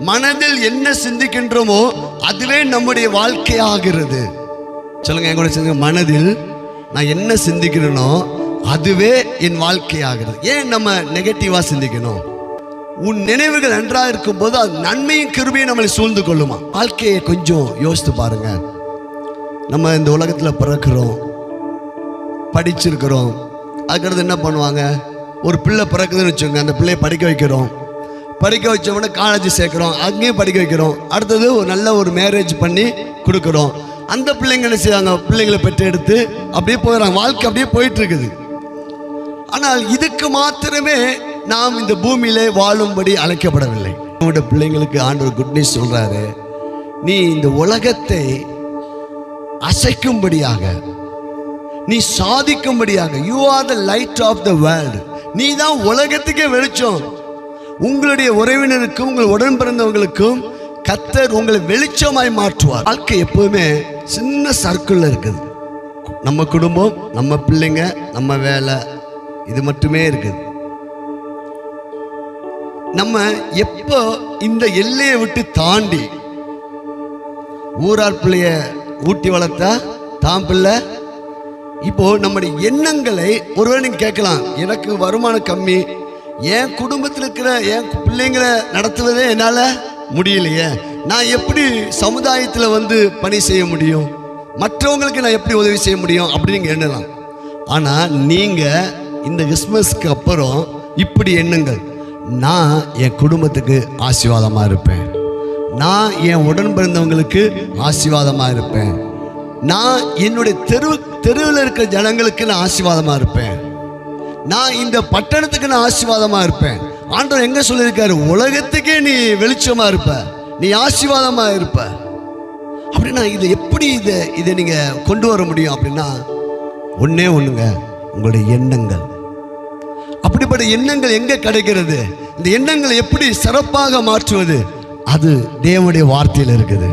மனதில் என்ன சிந்திக்கின்றோமோ அதுவே நம்முடைய வாழ்க்கையாகிறது. சொல்லுங்க என் கூட சொல்லுங்க மனதில் நான் என்ன சிந்திக்கிறேனோ அதுவே என் வாழ்க்கையாகிறது. ஏன் நம்ம நெகட்டிவா சிந்திக்கணும்? உன் நினைவுகள் நன்றாக இருக்கும்போது அது நன்மையும் கிருபையும் நம்மளை சூழ்ந்து கொள்ளுமா? வாழ்க்கையை கொஞ்சம் யோசித்து பாருங்க. நம்ம இந்த உலகத்தில் பிறக்கிறோம் படிச்சிருக்கிறோம். அதுக்கடுத்து என்ன பண்ணுவாங்க? ஒரு பிள்ளை பிறக்குதுன்னு வச்சுக்கோங்க அந்த பிள்ளையை படிக்க வைக்கிறோம். படிக்க வச்ச உடனே காலேஜ் சேர்க்குறோம் அங்கேயும் படிக்க வைக்கிறோம். அடுத்தது ஒரு நல்ல ஒரு மேரேஜ் பண்ணி கொடுக்குறோம். அந்த பிள்ளைங்க என்ன செய்வாங்க பிள்ளைங்களை பெற்று எடுத்து அப்படியே போயிடறாங்க. வாழ்க்கை அப்படியே போயிட்டு இருக்குது ஆனால் இதுக்கு மாத்திரமே நாம் இந்த பூமியிலே வாழும்படி அழைக்கப்படவில்லை. நம்முடைய பிள்ளைங்களுக்கு ஆண்டவர் குட் நியூஸ் சொல்றாரு. நீ இந்த உலகத்தை அசைக்கும்படியாக நீ சாதிக்கும்படியாக you are the light of the world நீ தான் உலகத்துக்கே வெளிச்சம். உங்களுடைய உறவினருக்கும் உங்கள் உடன் பிறந்தவங்களுக்கும் கத்தர் உங்களை வெளிச்சமாய் மாற்றுவார். வாழ்க்கை எப்பவுமே சின்ன சர்க்கிளில் இருக்குது. நம்ம குடும்பம் நம்ம பிள்ளைங்க நம்ம வேலை இது மட்டுமே இருக்குது. நம்ம எப்போ இந்த எல்லையை விட்டு தாண்டி ஊரார் பிள்ளைய ஊட்டி வளர்த்தா தான் பிள்ளை இப்போ நம்முடைய எண்ணங்களை ஒருவேளை கேட்கலாம். எனக்கு வருமானம் கம்மி என் குடும்பத்தில் இருக்கிற என் பிள்ளைங்களை நடத்துவதே என்னால் முடியலையே. நான் எப்படி சமுதாயத்தில் வந்து பணி செய்ய முடியும்? மற்றவங்களுக்கு நான் எப்படி உதவி செய்ய முடியும் அப்படின்னு எண்ணலாம். ஆனால் நீங்கள் இந்த கிறிஸ்மஸ்க்கு அப்புறம் இப்படி எண்ணுங்கள். நான் என் குடும்பத்துக்கு ஆசீர்வாதமாக இருப்பேன். நான் என் உடன் பிறந்தவங்களுக்கு ஆசீர்வாதமாக இருப்பேன். நான் என்னுடைய தெரு தெருவில் இருக்கிற ஜனங்களுக்கு நான் ஆசீர்வாதமாக இருப்பேன். நான் இந்த பட்டணத்துக்கு நான் ஆசீர்வாதமாக இருப்பேன். ஆண்டவர் எங்கே சொல்லியிருக்காரு? உலகத்துக்கே நீ வெளிச்சமாக இருப்ப. நீ ஆசீர்வாதமாக இருப்ப. அப்படின்னா இதை எப்படி இதை இதை நீங்கள் கொண்டு வர முடியும் அப்படின்னா ஒன்றே ஒன்றுங்க உங்களுடைய எண்ணங்கள். அப்படிப்பட்ட எண்ணங்கள் எங்கே கிடைக்கிறது? இந்த எண்ணங்களை எப்படி சிறப்பாக மாற்றுவது? அது தேவனுடைய வார்த்தையில் இருக்குது.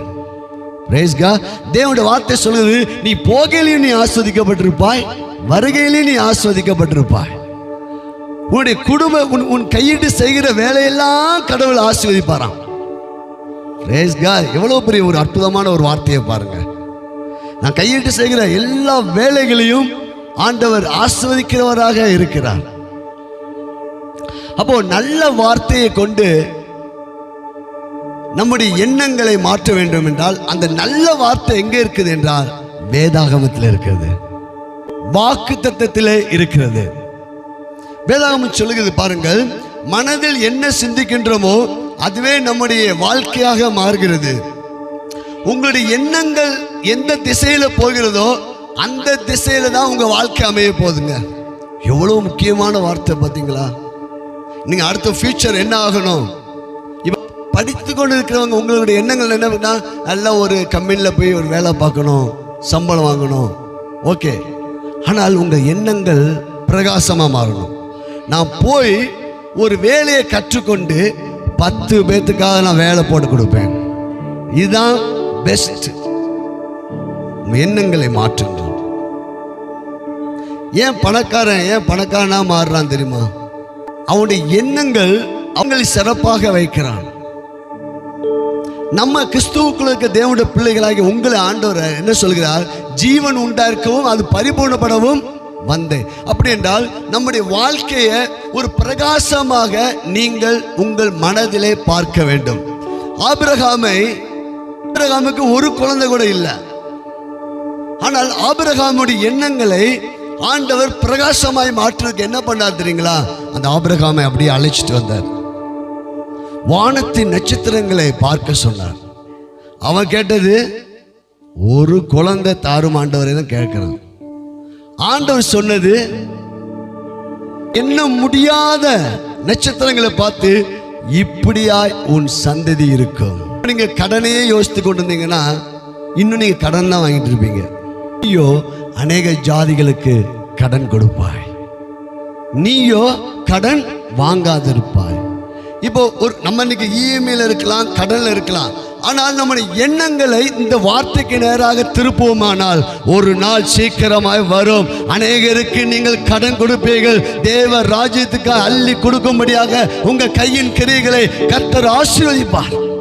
ரேஸ்கா தேவனுடைய வார்த்தை சொல்லுது நீ போகையிலையும் நீ ஆஸ்வதிக்கப்பட்டிருப்பாய் வருகையிலையும் நீ ஆஸ்வதிக்கப்பட்டிருப்பாய். உன்னுடைய குடும்ப உன் உன் கையிட்டு செய்கிற வேலையெல்லாம் கடவுள் ஆசீர்வதிப்பாராம். பிரேஸ்கா எவ்வளவு பெரிய ஒரு அற்புதமான ஒரு வார்த்தையை பாருங்க. நான் கையிட்டு செய்கிற எல்லா வேலைகளையும் ஆண்டவர் ஆசிர்வதிக்கிறவராக இருக்கிறார். அப்போ நல்ல வார்த்தையை கொண்டு நம்முடைய எண்ணங்களை மாற்ற வேண்டும் என்றால் அந்த நல்ல வார்த்தை எங்க இருக்குது என்றால் வேதாகமத்தில் இருக்கிறது. வாக்கு தத்துவத்திலே இருக்கிறது. வேதாகமம் சொல்லுகிறது பாருங்கள் மனதில் என்ன சிந்திக்கின்றோமோ அதுவே நம்முடைய வாழ்க்கையாக மாறுகிறது. உங்களுடைய எண்ணங்கள் எந்த திசையில போகிறதோ அந்த திசையில தான் உங்க வாழ்க்கை அமைய போகுதுங்க. எவ்வளவு முக்கியமான வார்த்தை பார்த்தீங்களா நீங்க அடுத்த ஃபியூச்சர் என்ன ஆகணும்? படித்து கொண்டு இருக்கிறவங்க உங்களுடைய எண்ணங்கள் என்ன பண்ணா நல்ல ஒரு கம்பெனியில் போய் ஒரு வேலை பார்க்கணும் சம்பளம் வாங்கணும். ஓகே ஆனால் உங்கள் எண்ணங்கள் பிரகாசமாக மாறணும். நான் போய் ஒரு வேலையை கற்றுக்கொண்டு பத்து பேர்த்துக்காக நான் வேலை போட்டு கொடுப்பேன். இதுதான் பெஸ்ட் எண்ணங்களை மாற்றுங்கள். ஏன் பணக்காரன் ஏன் பணக்காரனா மாறுறான் தெரியுமா? அவனுடைய எண்ணங்கள் அவங்களை சிறப்பாக வைக்கிறான். நம்ம கிறிஸ்துவுக்குள்ள இருக்க தேவனுடைய பிள்ளைகளாகி உங்களை ஆண்டவர் என்ன சொல்கிறார்? ஜீவன் உண்டாஇருக்கவும் அது பரிபூர்ணப்படவும் வந்தேன். அப்படி என்றால் நம்முடைய வாழ்க்கையை ஒரு பிரகாசமாக நீங்கள் உங்கள் மனதிலே பார்க்க வேண்டும். ஆபிரகாமை ஆபிரகாமுக்கு ஒரு குழந்தை கூட இல்லை. ஆனால் ஆபிரகாமுடைய எண்ணங்களை ஆண்டவர் பிரகாசமாய் மாற்றுறதுக்கு என்ன பண்ணார் தெரியுங்களா? அந்த ஆபிரகாமை அப்படியே அழைச்சிட்டு வந்தார். வானத்தின் நட்சத்திரங்களை பார்க்க சொன்னார். அவன் கேட்டது ஒரு குழந்தை தாரும் ஆண்டவரை தான் கேட்கிறான். ஆண்டவர் சொன்னது என்ன முடியாத நட்சத்திரங்களை பார்த்து இப்படியாய் உன் சந்ததி இருக்கும். நீங்க கடனையே யோசித்து கொண்டு இருந்தீங்கன்னா இன்னும் நீங்க கடன் தான் வாங்கிட்டு இருப்பீங்க. ஐயோ அநேக ஜாதிகளுக்கு கடன் கொடுப்பாய். நீயோ கடன் வாங்காதிருப்பாய். இப்போ ஒரு நம்ம இன்னைக்கு இஎம்ஐல இருக்கலாம் கடன்ல இருக்கலாம். ஆனால் நம்முடைய எண்ணங்களை இந்த வார்த்தைக்கு நேராக திருப்புவோமானால் ஒரு நாள் சீக்கிரமாய் வரும். அநேகருக்கு நீங்கள் கடன் கொடுப்பீர்கள். தேவ ராஜ்யத்துக்கு அள்ளி கொடுக்கும்படியாக உங்க கையின் கிரிகளை கத்தர் ஆசீர்வதிப்பார்.